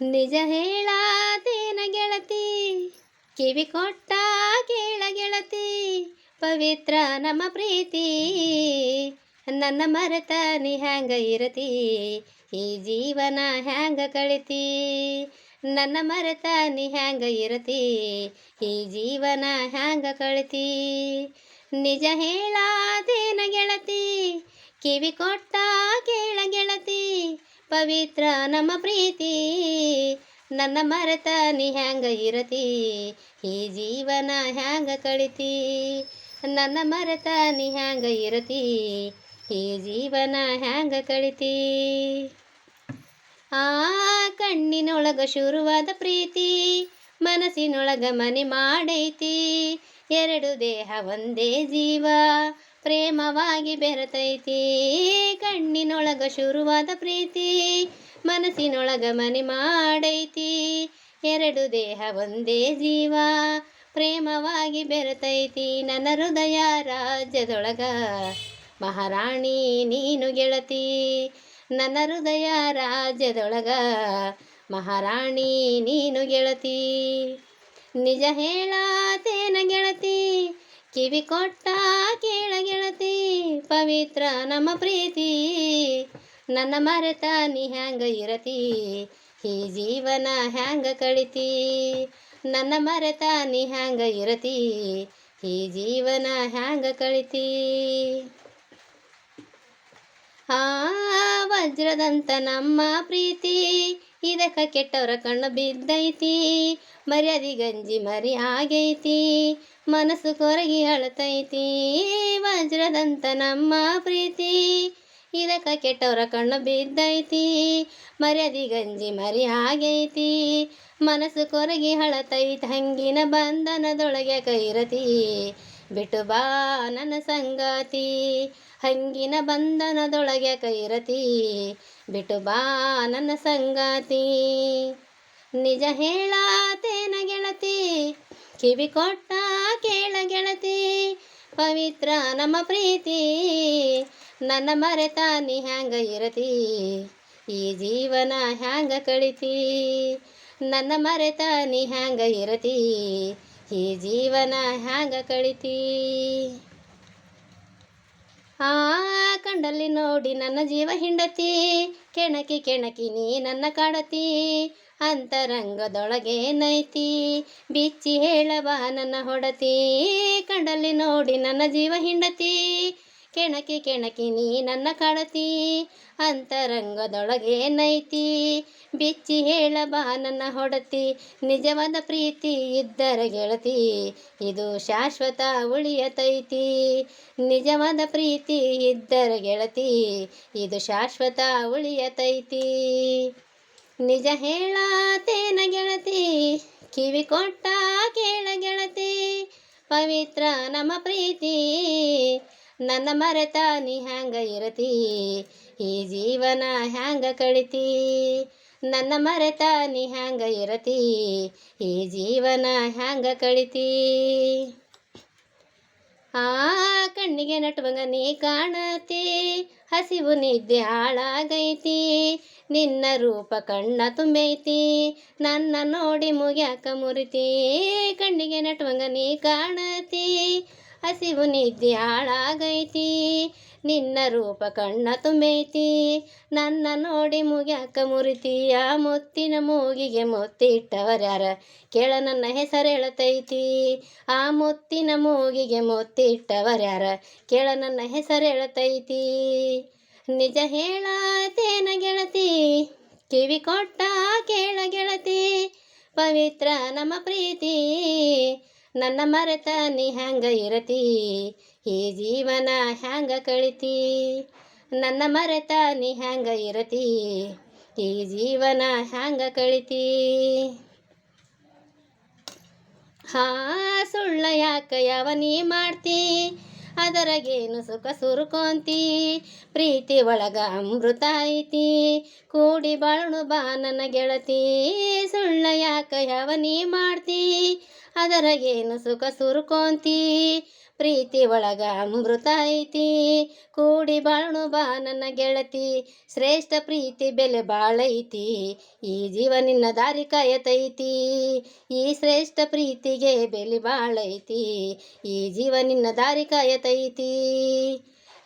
ನಿಜ ಹೇಳಾತೇನ ಗೆಳತಿ, ಕಿವಿ ಕೊಟ್ಟ ಕೇಳ ಗೆಳತಿ, ಪವಿತ್ರ ನಮ್ಮ ಪ್ರೀತಿ, ನನ್ನ ಮರೆತ ನೀ ಹ್ಯಾಂಗ ಇರತಿ, ಈ ಜೀವನ ಹ್ಯಾಂಗ ಕಳಿತಿ, ನನ್ನ ಮರೆತ ನೀ ಹ್ಯಾಂಗ ಇರತಿ, ಈ ಜೀವನ ಹ್ಯಾಂಗ ಕಳಿತಿ, ನಿಜ ಹೇಳಾದೇನ ಗೆಳತಿ, ಕಿವಿ ಕೊಟ್ಟ ಕೇಳ ಗೆಳತಿ ಪವಿತ್ರ ನಮ್ಮ ಪ್ರೀತಿ, ನನ್ನ ಮರೆತ ನೀ ಹ್ಯಾಂಗ ಇರತಿ? ಈ ಜೀವನ ಹ್ಯಾಂಗ ಕಳಿತಿ? ನನ್ನ ಮರೆತ ನೀ ಹ್ಯಾಂಗ ಇರತಿ? ಈ ಜೀವನ ಹ್ಯಾಂಗ ಕಳಿತಿ? ಆ ಕಣ್ಣಿನೊಳಗ ಶುರುವಾದ ಪ್ರೀತಿ, ಮನಸ್ಸಿನೊಳಗ ಮನೆ ಮಾಡೈತಿ. ಎರಡು ದೇಹ ಒಂದೇ ಜೀವ ಪ್ರೇಮವಾಗಿ ಬೆರೆತೈತಿ. ಕಣ್ಣಿನೊಳಗ ಶುರುವಾದ ಪ್ರೀತಿ, ಮನಸ್ಸಿನೊಳಗ ಮನೆ ಮಾಡೈತಿ. ಎರಡು ದೇಹ, ಒಂದೇ ಜೀವ, ಪ್ರೇಮವಾಗಿ ಬೆರೆತೈತಿ. ನನ್ನ ಹೃದಯ ರಾಜ್ಯದೊಳಗ ಮಹಾರಾಣಿ ನೀನು ಗೆಳತಿ. ನನ್ನ ಹೃದಯ ರಾಜ್ಯದೊಳಗ ಮಹಾರಾಣಿ ನೀನು ಗೆಳತಿ. ನಿಜ ಹೇಳಾತೇನ ಗೆಳತಿ ಕಿವಿ ಕೊಟ್ಟ ಕೇಳ ಗೆಳತಿ ಪವಿತ್ರ ನಮ್ಮ ಪ್ರೀತಿ. ನನ್ನ ಮರೆತ ನೀ ಹ್ಯಾಂಗ ಇರತಿ? ಈ ಜೀವನ ಹ್ಯಾಂಗ ಕಳಿತಿ? ನನ್ನ ಮರೆತ ನೀ ಹ್ಯಾಂಗ ಇರತಿ? ಈ ಜೀವನ ಹ್ಯಾಂಗ ಕಳಿತಿ? ಆ ವಜ್ರದಂತ ನಮ್ಮ ಪ್ರೀತಿ. ಇದಕ್ಕ ಕೆಟ್ಟವರ ಕಣ್ಣು ಬಿದ್ದೈತಿ, ಮರ್ಯಾದಿ ಗಂಜಿ ಮರಿ ಆಗೈತಿ, ಮನಸ್ಸು ಕೊರಗಿ ಅಳತೈತಿ. ವಜ್ರದಂತ ನಮ್ಮ ಪ್ರೀತಿ, ಇದಕ್ಕ ಕೆಟ್ಟವರ ಕಣ್ಣು ಬಿದ್ದೈತಿ, ಮರ್ಯಾದಿ ಗಂಜಿ ಮರಿ ಆಗೈತಿ, ಮನಸ್ಸು ಕೊರಗಿ ಅಳತೈತಿ. ಹಂಗಿನ ಬಂಧನದೊಳಗೆ ಕೈರತಿ. ಬಿಟ್ಟು ಬಾ ನನ್ನ ಸಂಗಾತಿ, ಹಂಗಿನ ಬಂಧನದೊಳಗೆ ಕೈರತಿ. ಬಿಟ್ಟು ಬಾ ನನ್ನ ಸಂಗಾತಿ, ನಿಜ ಹೇಳಾತೇನ ಗೆಳತಿ, ಕಿವಿ ಕೊಟ್ಟ ಕೇಳ ಗೆಳತಿ. ಪವಿತ್ರ ನಮ್ಮ ಪ್ರೀತಿ, ನನ್ನ ಮರೆತ ನೀ ಹ್ಯಾಂಗ ಇರತಿ. ಈ ಜೀವನ ಹ್ಯಾಂಗ ಕಳಿತಿ, ನನ್ನ ಮರೆತ ನೀ ಹ್ಯಾಂಗ ಇರತಿ. ಈ ಜೀವನ ಹ್ಯಾಂಗ ಕಳಿತಿ? ಆ ಕಂಡಲ್ಲಿ ನೋಡಿ ನನ್ನ ಜೀವ ಹಿಂಡತಿ, ಕೆಣಕಿ ಕೆಣಕಿ ನೀ ನನ್ನ ಕಾಡತಿ, ಅಂತರಂಗದೊಳಗೆ ನೈತಿ, ಬಿಚ್ಚಿ ಹೇಳಬ ನನ್ನ ಹೊಡತಿ, ಕಂಡಲ್ಲಿ ನೋಡಿ ನನ್ನ ಜೀವ ಹಿಂಡತಿ, ಕೆಣಕಿ ಕೆಣಕಿ ನೀ ನನ್ನ ಕಾಡತಿ, ಅಂತರಂಗದೊಳಗೆ ನೈತಿ ಬಿಚ್ಚಿ ಹೇಳಬಾ ನನ್ನ ಹೊಡತಿ. ನಿಜವಾದ ಪ್ರೀತಿ ಇದ್ದರ ಗೆಳತಿ, ಇದು ಶಾಶ್ವತ ಉಳಿಯತೈತಿ ನಿಜವಾದ ಪ್ರೀತಿ ಇದ್ದರ ಗೆಳತಿ, ಇದು ಶಾಶ್ವತ ಉಳಿಯತೈತಿ ನಿಜ ಹೇಳಾತೇನ ಗೆಳತಿ, ಕಿವಿ ಕೊಟ್ಟ ಕೇಳ ಗೆಳತಿ. ಪವಿತ್ರ ನಮ್ಮ ಪ್ರೀತಿ, ನನ್ನ ಮರೆತ ನೀ ಹ್ಯಾಂಗ ಇರತಿ. ಈ ಜೀವನ ಹ್ಯಾಂಗ ಕಳಿತಿ. ನನ್ನ ಮರೆತ ನೀ ಹ್ಯಾಂಗ ಇರತಿ? ಈ ಜೀವನ ಹ್ಯಾಂಗ ಕಳಿತಿ? ಆ ಕಣ್ಣಿಗೆ ನಟುವಂಗ ನೀ ಕಾಣತಿ, ಹಸಿವು ನಿದ್ದೆ ಹಾಳಾಗೈತಿ, ನಿನ್ನ ರೂಪ ಕಣ್ಣ ತುಂಬೈತಿ, ನನ್ನ ನೋಡಿ ಮುಗ್ಯಾಕ ಮುರಿತಿ. ಕಣ್ಣಿಗೆ ನಟುವಂಗ ನೀ ಕಾಣತಿ, ಹಸಿವು ನಿದ್ದೆ ಹಾಳಾಗೈತಿ ನಿನ್ನ ರೂಪ ಕಣ್ಣ ತುಂಬೈತಿ. ನನ್ನ ನೋಡಿ ಮುಗ್ಯಾಕ ಮುರಿತೀಯ ಮುತ್ತಿನ ಮೂಗಿಗೆ ಮುತ್ತಿಟ್ಟವರ್ಯಾರ ಕೇಳ ನನ್ನ ಹೆಸರು ಹೇಳತೈತಿ. ಆ ಮುತ್ತಿನ ಮೂಗಿಗೆ ಮುತ್ತಿಟ್ಟವರ್ಯಾರ ಕೇಳ ನನ್ನ ಹೆಸರು ಹೇಳತೈತಿ. ನಿಜ ಹೇಳತೇನ ಗೆಳತಿ? ಕಿವಿ ಕೊಟ್ಟ ಕೇಳ ಗೆಳತಿ. ಪವಿತ್ರ ನಮ್ಮ ಪ್ರೀತಿ. ನನ್ನ ಮರೆತ ನೀ ಹ್ಯಾಂಗ ಇರತಿ? ಈ ಜೀವನ ಹ್ಯಾಂಗ ಕಳಿತಿ? ನನ್ನ ಮರೆತ ನೀ ಹ್ಯಾಂಗ ಇರತಿ? ಈ ಜೀವನ ಹ್ಯಾಂಗ ಕಳಿತಿ? ಹಾ, ಸುಳ್ಳ ಯಾಕ ಯಾವ ನೀ ಮಾಡ್ತಿ? ಅದರಗೇನು ಸುಖ ಸುರುಕೊಂತಿ? ಪ್ರೀತಿ ಒಳಗ ಅಮೃತ ಐತಿ? ಕೂಡಿ ಬಾಳು ಬಾ ನನ್ನ ಗೆಳತಿ. ಸುಳ್ಳ ಯಾಕ ಯಾವ ನೀ ಮಾಡ್ತಿ? ಅದರಗೇನು ಸುಖ ಸುರ್ಕೊಂತೀ? ಪ್ರೀತಿ ಒಳಗ ಅಮೃತ ಐತಿ. ಕೂಡಿ ಬಾಳು ಬಾ ನನ್ನ ಗೆಳತಿ. ಶ್ರೇಷ್ಠ ಪ್ರೀತಿ ಬೆಲೆ ಬಾಳೈತಿ. ಈ ಜೀವ ನಿನ್ನ ದಾರಿ ಕಾಯತೈತಿ. ಈ ಶ್ರೇಷ್ಠ ಪ್ರೀತಿಗೆ ಬೆಲೆ ಬಾಳೈತಿ. ಈ ಜೀವ ನಿನ್ನ ದಾರಿ ಕಾಯತೈತಿ.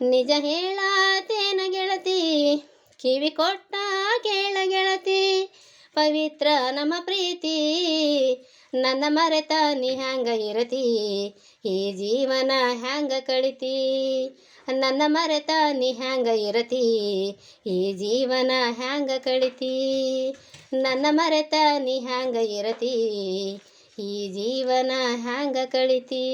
ನಿಜ ಹೇಳತೇನ ಗೆಳತಿ? ಕಿವಿ ಕೊಟ್ಟ ಕೇಳ ಗೆಳತಿ. ಪವಿತ್ರ ನಮ್ಮ ಪ್ರೀತಿ. ನನ್ನ ಮರೆತ ನೀ ಹ್ಯಾಂಗ ಇರತಿ? ಈ ಜೀವನ ಹ್ಯಾಂಗ ಕಳಿತಿ? ನನ್ನ ಮರೆತ ನೀ ಹ್ಯಾಂಗ ಇರತಿ? ಈ ಜೀವನ ಹ್ಯಾಂಗ ಕಳಿತಿ? ನನ್ನ ಮರೆತ ನೀ ಹ್ಯಾಂಗ ಇರತಿ? ಈ ಜೀವನ ಹ್ಯಾಂಗ ಕಳಿತಿ?